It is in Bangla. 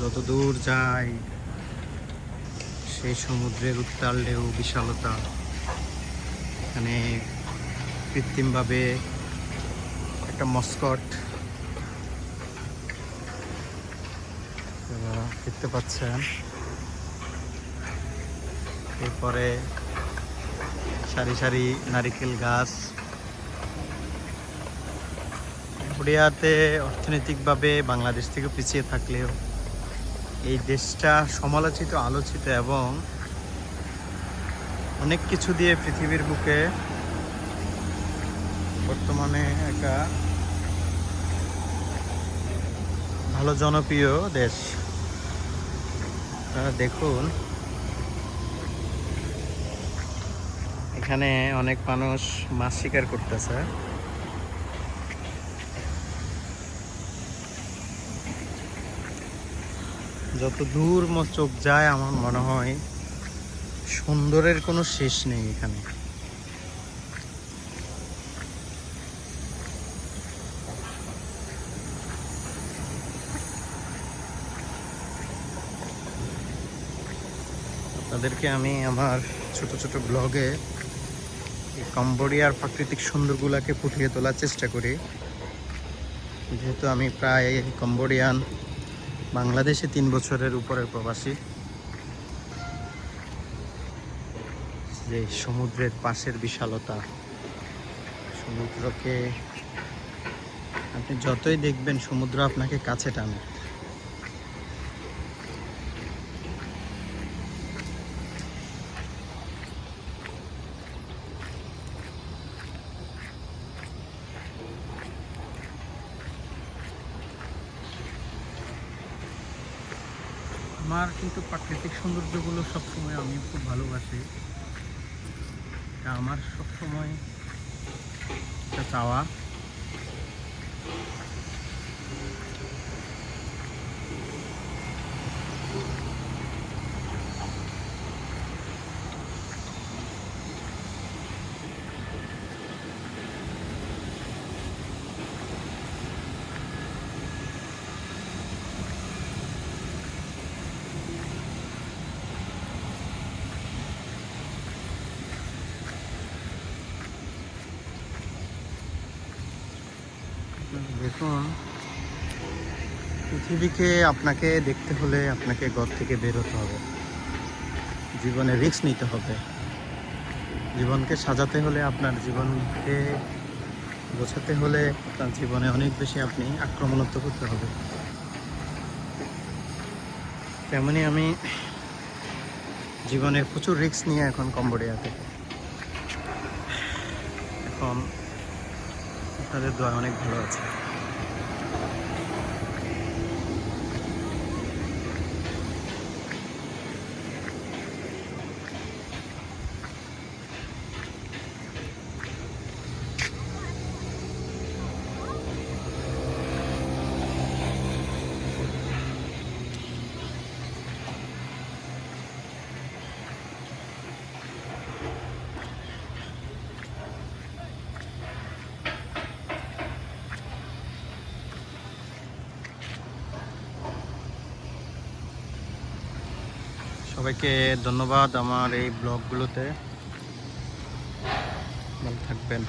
যত দূর যায় সেই সমুদ্রের উত্তাল ঢেউ বিশালতা। এখানে কৃত্রিমভাবে একটা মস্কট দেখতে পাচ্ছেন। এরপরে সারি সারি নারিকেল গাছ। কোরিয়াতে অর্থনৈতিকভাবে বাংলাদেশ থেকে পিছিয়ে থাকলেও এই দেশটা সমালোচিত, আলোচিত এবং অনেক কিছু দিয়ে পৃথিবীর বুকে বর্তমানে একটা ভালো জনপ্রিয় দেশ। দেখুন, এখানে অনেক মানুষ মাছ শিকার করতেছে। যত দূর চোখ যায়, আমার মনে হয় সুন্দরের কোনো শেষ নেই এখানে। আপনাদেরকে আমি আমার ছোট ছোট ব্লগে কম্বোডিয়ার প্রাকৃতিক সুন্দরগুলোকে ফুটিয়ে তোলার চেষ্টা করি। যেহেতু আমি প্রায় কম্বোডিয়ান বাংলাদেশে তিন বছরের উপরের প্রবাসী। যে সমুদ্রের পাশের বিশালতা, সমুদ্রকে আপনি যতই দেখবেন, সমুদ্র আপনাকে কাছে টানে। আমার কিন্তু প্রাকৃতিক সৌন্দর্যগুলো সবসময় আমি খুব ভালোবাসি। আমার সবসময় চাওয়া। দেখুন, পৃথিবীকে আপনাকে দেখতে হলে আপনাকে ঘর থেকে বের হতে হবে। জীবনে রিস্ক নিতে হবে। জীবনকে সাজাতে হলে, আপনার জীবনকে গোছাতে হলে আপনার জীবনে অনেক বেশি আপনি আক্রমণাত্মক হতে হবে। তেমনি আমি জীবনের প্রচুর রিস্ক নিয়ে এখন কম্বোডিয়াতে। এখন আপনাদের দোয়া অনেক ভালো আছে। সবাইকে ধন্যবাদ আমার এই ব্লগগুলোতে। ভালো থাকবেন।